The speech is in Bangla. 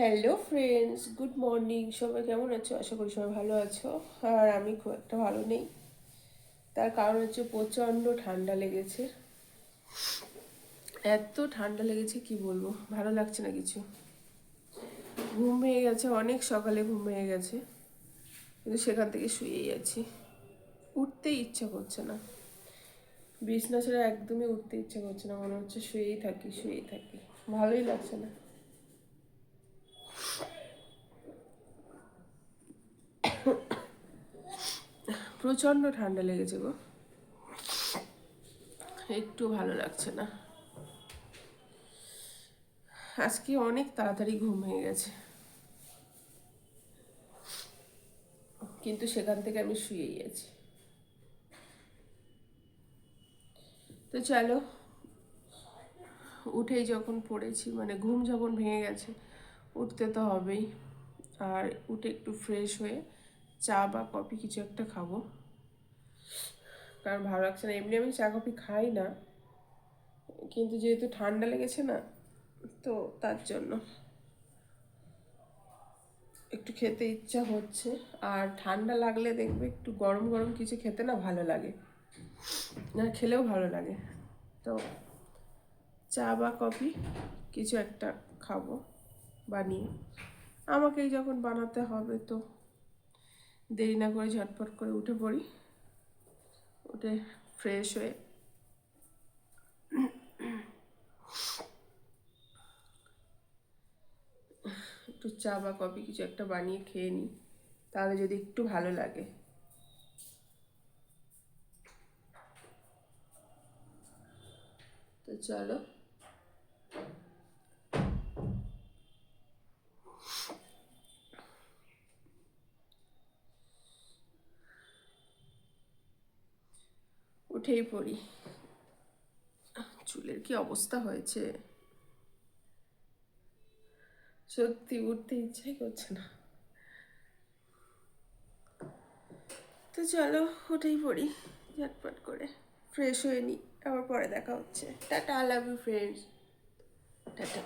হ্যালো ফ্রেন্ডস গুড মর্নিং সবাই কেমন আছো? আশা করি সবাই ভালো আছো। আর আমি খুব একটা ভালো নেই। তার কারণ হচ্ছে প্রচণ্ড ঠান্ডা লেগেছে। এত ঠান্ডা লেগেছে, কি বলব? ভালো লাগছে না কিছু। ঘুম ভেঙে গেছে, অনেক সকালে ঘুম ভেঙে গেছে। কিন্তু সেখান থেকে শুয়েই আছি। উঠতেই ইচ্ছা করছে না। বিছনা ছাড়া একদমই উঠতে ইচ্ছা করছে না। মনে হচ্ছে শুয়েই থাকি শুয়েই থাকি। ভালোই লাগছে না। প্রচণ্ড ঠান্ডা লেগেছে গো। একটু ভালো লাগছে না। আজকে অনেক তাড়াতাড়ি ঘুম হয়ে গেছে। কিন্তু সেখান থেকে আমি শুয়েই আছি। তো চলো, উঠেই যখন পড়েছি মানে ঘুম যখন ভেঙে গেছে, উঠতে তো হবেই। আর উঠে একটু ফ্রেশ হয়ে চা বা কফি কিছু একটা খাব। কারণ ভালো লাগছে না। এমনি আমি চা, কফি খাই না। কিন্তু যেহেতু ঠান্ডা লেগেছে না, তো তার জন্য। একটু খেতে ইচ্ছা হচ্ছে। আর ঠান্ডা লাগলে দেখবে একটু গরম গরম কিছু খেতে না ভালো লাগে। না খেলেও ভালো লাগে। তো চা বা কফি কিছু একটা খাব বানিয়ে। আমাকেই যখন বানাতে হবে তো দেরি না করে ঝটপট করে উঠে পড়ি। উঠে ফ্রেশ হয়ে একটু চা বা কফি কিছু একটা বানিয়ে খেয়ে নিই, তাহলে যদি একটু ভালো লাগে। তো চলো। উঠেই পড়ি। চুলের কি অবস্থা হয়েছে? সত্যি উঠতে ইচ্ছাই করছে না। তো চলো, উঠেই পড়ি, ঝটপট করে। ফ্রেশ হয়ে নিই আবার পরে দেখা হচ্ছে। Tata love you friends tata.